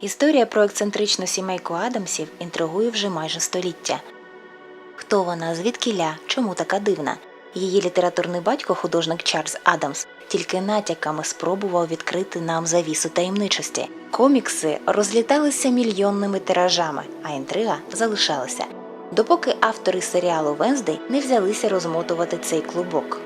Історія про ексцентричну сімейку Адамсів інтригує вже майже століття. Хто вона, звідкіля, чому така дивна? Її літературний батько, художник Чарльз Адамс, тільки натяками спробував відкрити нам завісу таємничості. Комікси розліталися мільйонними тиражами, а інтрига залишалася, допоки автори серіалу Венздей не взялися розмотувати цей клубок.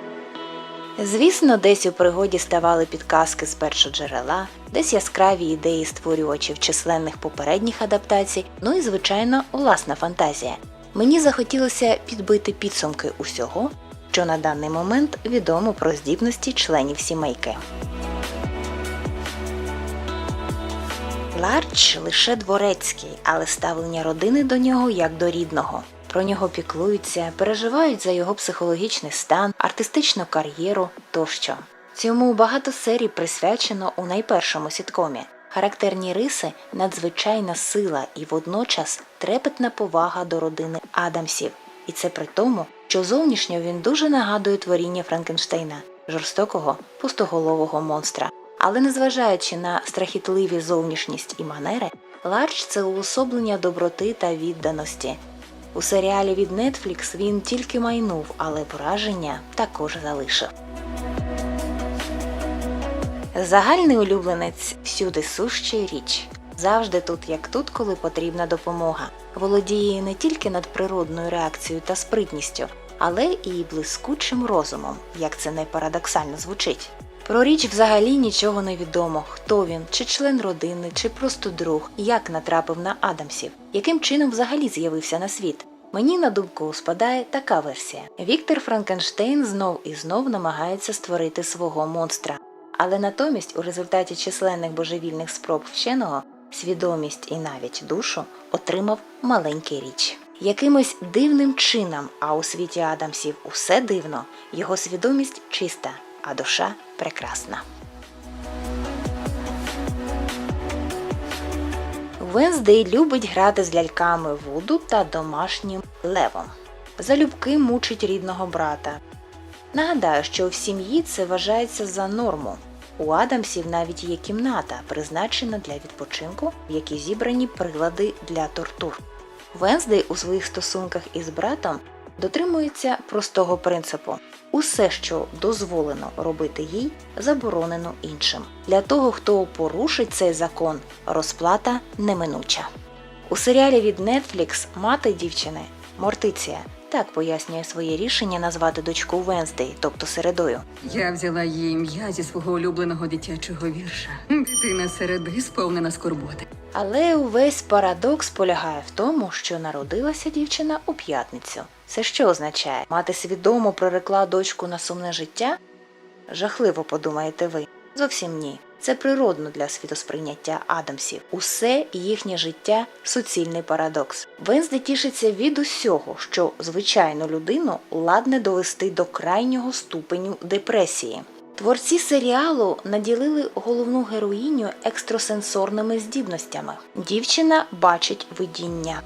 Звісно, десь у пригоді ставали підказки з першоджерела, десь яскраві ідеї створювачів численних попередніх адаптацій, ну і, звичайно, власна фантазія. Мені захотілося підбити підсумки усього, що на даний момент відомо про здібності членів сімейки. Ларч лише дворецький, але ставлення родини до нього як до рідного. Про нього піклуються, переживають за його психологічний стан, артистичну кар'єру тощо. Цьому багато серій присвячено у найпершому сіткомі. Характерні риси надзвичайна сила і водночас трепетна повага до родини Адамсів. І це при тому, що зовнішньо він дуже нагадує творіння Франкенштейна, жорстокого пустоголового монстра. Але незважаючи на страхітливі зовнішність і манери, Ларч це уособлення доброти та відданості. У серіалі від Netflix він тільки майнув, але враження також залишив. Загальний улюбленець всюди сущий річ. Завжди тут, як тут, коли потрібна допомога. Володіє не тільки надприродною реакцією та спритністю, але і блискучим розумом, як це не парадоксально звучить. Про річ взагалі нічого не відомо, хто він, чи член родини, чи просто друг, як натрапив на Адамсів, яким чином взагалі з'явився на світ. Мені на думку спадає така версія: Віктор Франкенштейн знов і знов намагається створити свого монстра, але натомість у результаті численних божевільних спроб вченого свідомість і навіть душу отримав маленький річ. Якимось дивним чином, а у світі Адамсів усе дивно, його свідомість чиста, а душа прекрасна. Венздей любить грати з ляльками Вуду та домашнім левом. Залюбки мучить рідного брата. Нагадаю, що в сім'ї це вважається за норму. У Адамсів навіть є кімната, призначена для відпочинку, в якій зібрані прилади для тортур. Венздей у своїх стосунках із братом дотримується простого принципу: усе, що дозволено робити їй, заборонено іншим. Для того, хто порушить цей закон, розплата неминуча. У серіалі від Netflix мати дівчини Мортиція так пояснює своє рішення назвати дочку Венздей, тобто середою. Я взяла її ім'я зі свого улюбленого дитячого вірша. Дитина середи сповнена скорботи. Але увесь парадокс полягає в тому, що народилася дівчина у п'ятницю. Це що означає? Мати свідомо прорекла дочку на сумне життя? Жахливо подумаєте ви. Зовсім ні. Це природно для світосприйняття Адамсів. Усе їхнє життя суцільний парадокс. Венсди тішиться від усього, що звичайну людину ладне довести до крайнього ступеню депресії. Творці серіалу наділили головну героїню екстрасенсорними здібностями. Дівчина бачить видіння.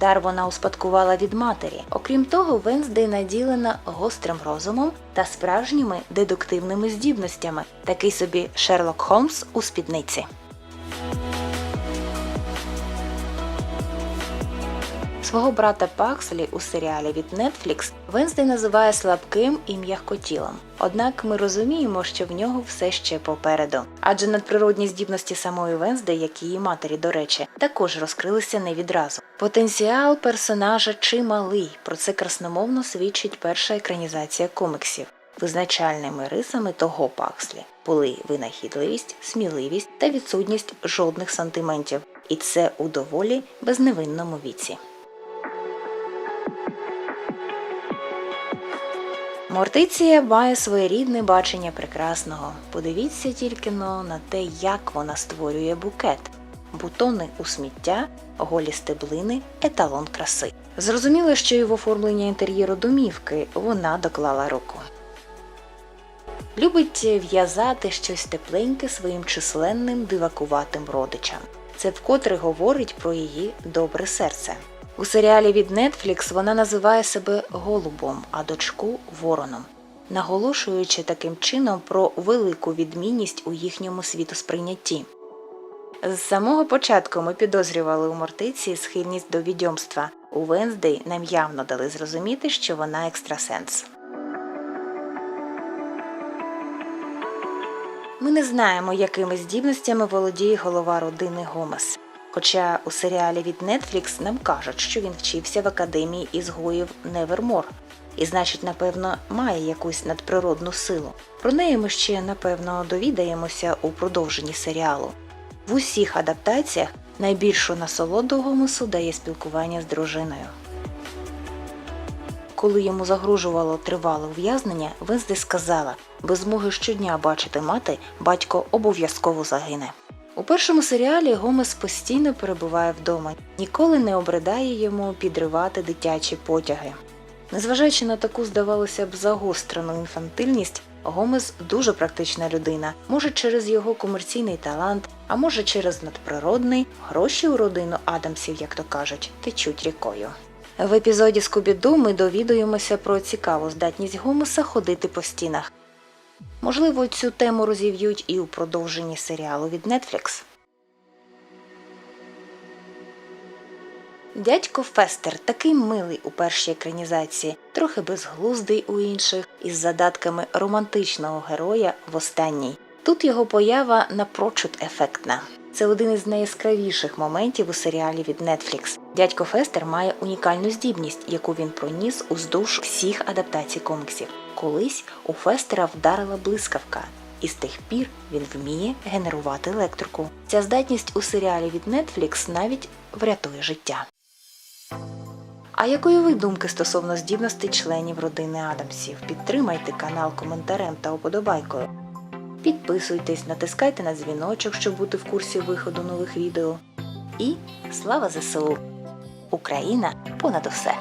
Дар вона успадкувала від матері. Окрім того, Венздей наділена гострим розумом та справжніми дедуктивними здібностями, такий собі Шерлок Холмс у спідниці. Свого брата Пакслі у серіалі від Netflix Венздей називає слабким і м'якотілим. Однак ми розуміємо, що в нього все ще попереду. Адже надприродні здібності самої Венздей, як і її матері, до речі, також розкрилися не відразу. Потенціал персонажа чималий. Про це красномовно свідчить перша екранізація коміксів. Визначальними рисами того Пакслі були винахідливість, сміливість та відсутність жодних сантиментів, і це у доволі безневинному віці. Мортиція має своєрідне бачення прекрасного. Подивіться тільки но на те, як вона створює букет. Бутони у сміття, голі стеблини, еталон краси. Зрозуміло, що і в оформлення інтер'єру домівки вона доклала руку. Любить в'язати щось тепленьке своїм численним дивакуватим родичам. Це вкотре говорить про її добре серце. У серіалі від Netflix вона називає себе голубом, а дочку вороном, наголошуючи таким чином про велику відмінність у їхньому світосприйнятті. З самого початку ми підозрювали у Мортиці схильність до відьомства. У Венздей нам явно дали зрозуміти, що вона екстрасенс. Ми не знаємо, якими здібностями володіє голова родини Гомес. Хоча у серіалі від Netflix нам кажуть, що він вчився в академії ізгоїв Невермор, і значить, напевно, має якусь надприродну силу. Про неї ми ще напевно довідаємося у продовженні серіалу. В усіх адаптаціях найбільшу насолоду Гомесу дає спілкування з дружиною. Коли йому загрожувало тривале ув'язнення, Венсди сказала, без змоги щодня бачити мати, батько обов'язково загине. У першому серіалі Гомес постійно перебуває вдома, ніколи не обридає йому підривати дитячі потяги. Незважаючи на таку, здавалося б, загострену інфантильність, Гомес дуже практична людина, може через його комерційний талант, а може через надприродний, гроші у родину Адамсів, як то кажуть, течуть рікою. В епізоді Скубіду ми довідуємося про цікаву здатність Гомеса ходити по стінах. Можливо, цю тему розів'ють і у продовженні серіалу від Netflix. Дядько Фестер такий милий у першій екранізації, трохи безглуздий у інших, із задатками романтичного героя в останній. Тут його поява напрочуд ефектна. Це один із найяскравіших моментів у серіалі від Netflix. Дядько Фестер має унікальну здібність, яку він проніс уздовж всіх адаптацій коміксів. Колись у Фестера вдарила блискавка, і з тих пір він вміє генерувати електрику. Ця здатність у серіалі від Netflix навіть врятує життя. А якої ви думки стосовно здібностей членів родини Адамсів? Підтримайте канал коментарем та уподобайкою. Підписуйтесь, натискайте на дзвіночок, щоб бути в курсі виходу нових відео. І слава ЗСУ! Україна понад усе!